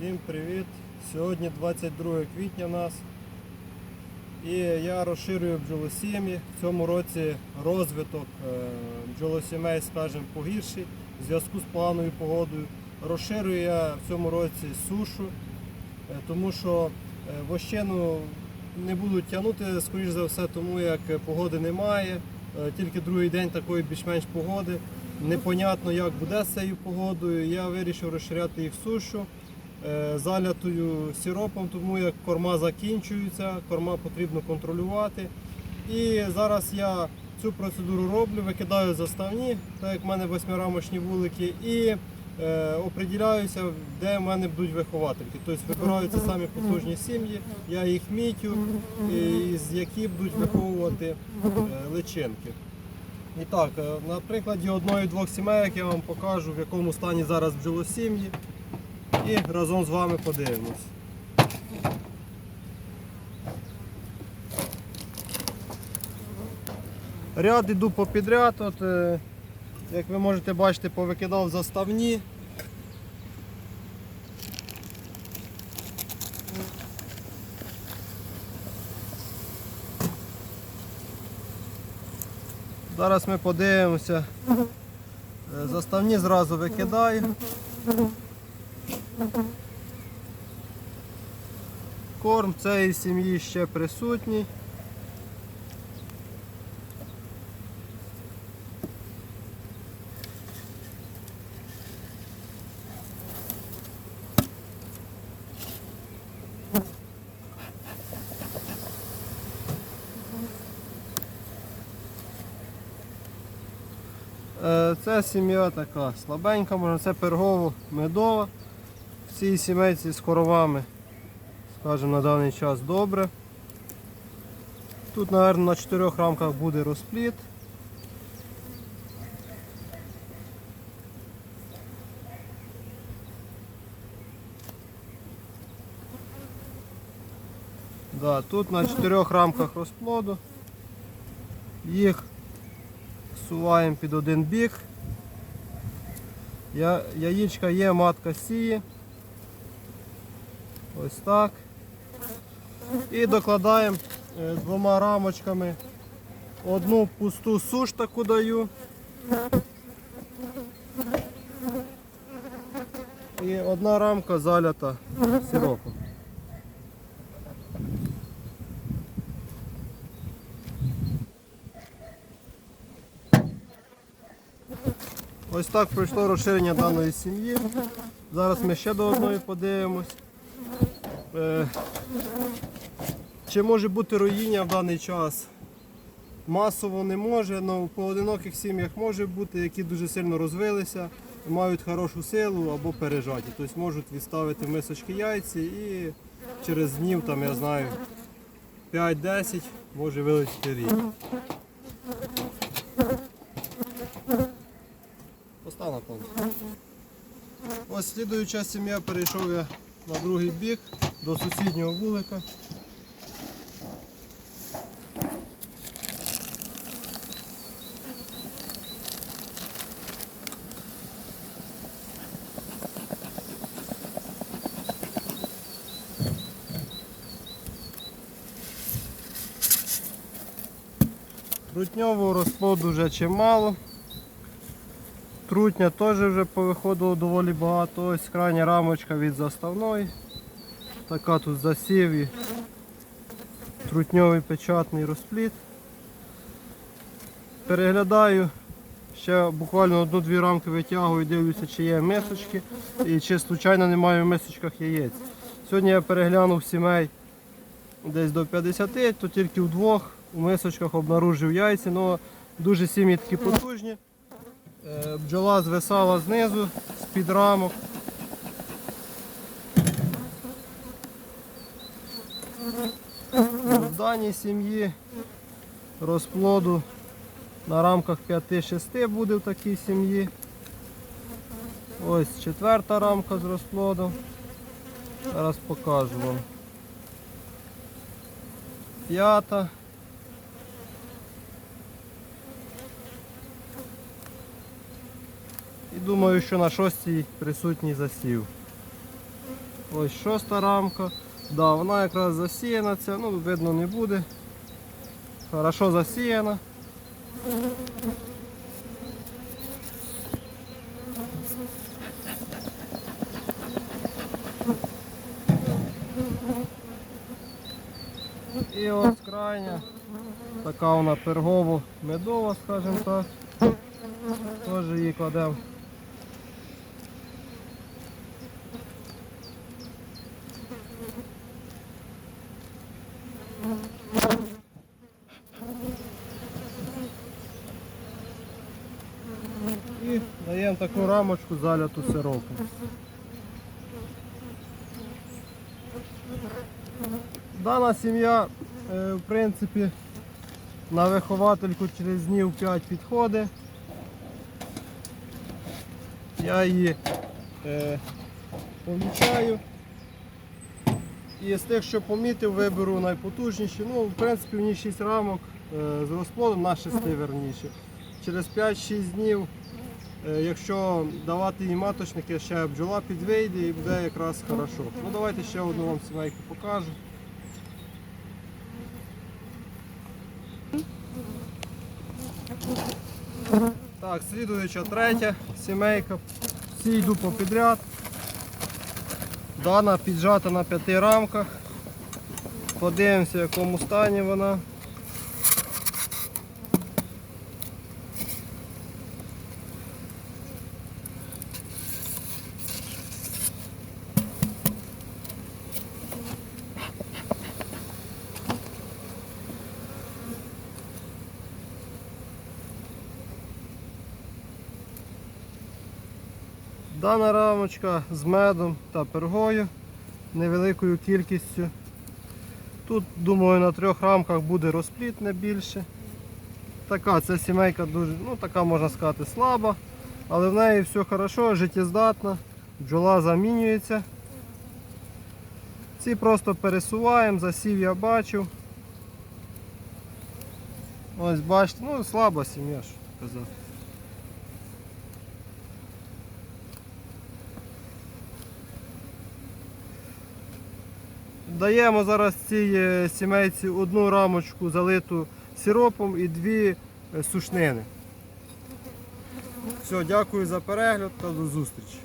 Всім привіт! Сьогодні 22 квітня нас. І я розширюю бджолосім'ї. В цьому році розвиток е, бджолосімей, скажімо, погірший в зв'язку з поганою погодою. Розширюю я в цьому році сушу, е, тому що е, вощену не будуть тягнути, скоріш за все, тому як погоди немає. Тільки другий день такої більш-менш погоди. Непонятно, як буде з цією погодою. Я вирішив розширяти їх сушу залятою сиропом, тому як корма закінчуються, корма потрібно контролювати. І зараз я цю процедуру роблю, викидаю заставні, так як в мене восьмирамочні вулики, і е, оприділяюся, де в мене будуть виховательки. Тобто вибираються самі потужні сім'ї, я їх мітю, з які будуть виховувати е, личинки. І так, е, на прикладі одної-двох сімейок я вам покажу, в якому стані зараз бджолосім'ї. І разом з вами подивимось. Ряд іду по підряд. От, е, як ви можете бачити, повикидав заставні. Зараз ми подивимося. Е, Заставні зразу викидаю. Корм цієї сім'ї ще присутній. Це сім'я така слабенька, можна це пергово-медова. В цій сімейці з коровами, скажімо, на даний час добре. Тут, мабуть, на чотирьох рамках буде розпліт. Да, тут на чотирьох рамках розплоду. Їх суваємо під один бік. Я, яєчка є, матка сіє. Ось так. І докладаємо е, двома рамочками. Одну пусту суш таку даю. І одна рамка залята сиропом. Ось так пройшло розширення даної сім'ї. Зараз ми ще до одної подивимось. Е, Чи може бути руїння в даний час? Масово не може, але в поодиноких сім'ях може бути, які дуже сильно розвилися, мають хорошу силу або пережаті. Тобто можуть відставити мисочки яйці і через днів, там, я знаю, 5-10 може вилетіти рік. Постав на. Ось слідуюча сім'я перейшов я на другий бік до сусіднього вулика. Трутньового розплоду вже чимало. Трутня теж вже повиходило доволі багато. Ось крайня рамочка від заставної. Така тут засів і трутньовий печатний розпліт. Переглядаю, ще буквально одну-дві рамки витягую, дивлюся, чи є мисочки і чи случайно немає в мисочках яєць. Сьогодні я переглянув сімей десь до 50, то тільки в двох у мисочках обнаружив яйця, але дуже сім'ї такі потужні. Е, Бджола звисала знизу, з-під рамок. В даній сім'ї розплоду на рамках 5-6 буде в такій сім'ї. Ось четверта рамка з розплодом. Зараз покажу вам. П'ята. І думаю, що на шостій присутній засів. Ось шоста рамка. Да, вона якраз засіяна ця, ну видно не буде. Хорошо засіяна. І ось крайня. Така вона пергово-медова, скажімо так. Теж її кладемо. І даємо таку рамочку заляту сиропом. Дана сім'я, е, в принципі, на виховательку через днів 5 підходить. Я її е, помічаю. І з тих, що помітив, виберу найпотужніші. Ну, в принципі, в ній 6 рамок е, з розплодом на 6 верніше. Через 5-6 днів, якщо давати їй маточники, ще бджола підвийде і буде якраз хорошо. Ну давайте ще одну вам сімейку покажу. Так, слідуюча третя сімейка. Всі йду по підряд. Дана піджата на п'яти рамках. Подивимося, в якому стані вона. Дана рамочка з медом та пергою, невеликою кількістю. Тут, думаю, на трьох рамках буде розпліт не більше. Така ця сімейка дуже, ну така можна сказати, слаба, але в неї все хорошо, життєздатна, бджола замінюється. Ці просто пересуваємо, засів я бачив. Ось бачите, ну слаба сім'я, що казати. Даємо зараз цій е, сімейці одну рамочку залиту сиропом і дві е, сушнини. Все, дякую за перегляд та до зустрічі.